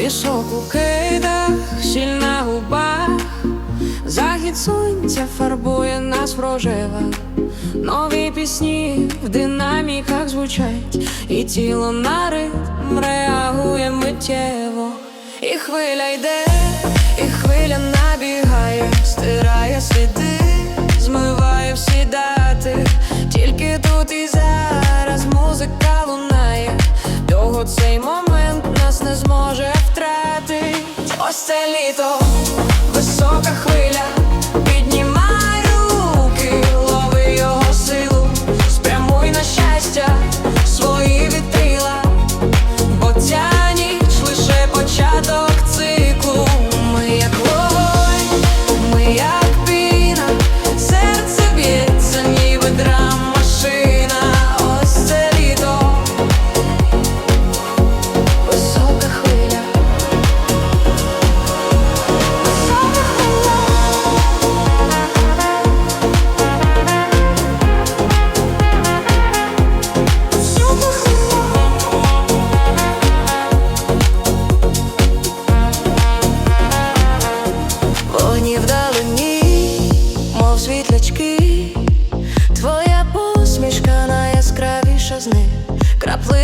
пісок у кидах, сіль на губах, захід сонця фарбує нас в рожевах Нові пісні в динаміках звучать, і тіло на ритм реагує миттєво, і хвиля йде, і хвиля набігає, стирає сліди, змиває всі дати, тільки тут і зараз музика лунає, довго цей момент нас не зможе втратити. Ось це літо, висока хвиля,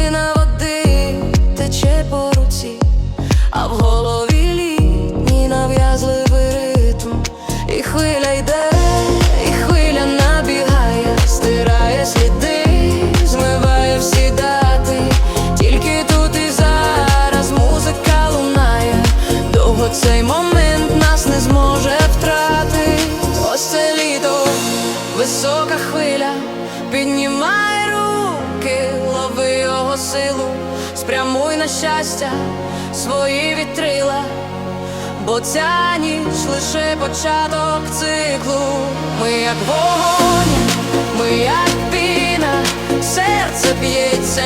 краплина води тече по руці, а в голові літній нав'язливий ритм, і хвиля йде, і хвиля набігає, стирає сліди, змиває всі дати, тільки тут і зараз музика лунає, довго цей момент силу, спрямуй на щастя, свої вітрила. Бо ця ніч лише початок циклу. Ми як вогонь, ми як піна, серце б'ється,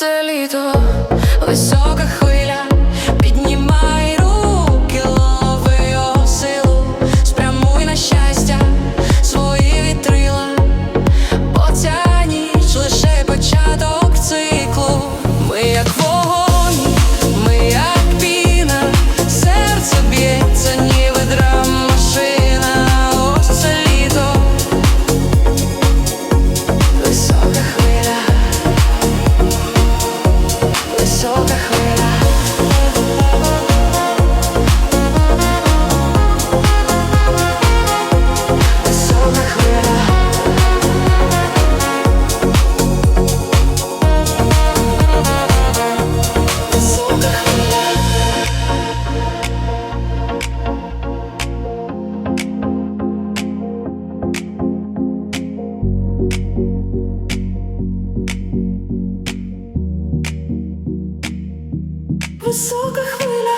Це літо, Висока хвиля.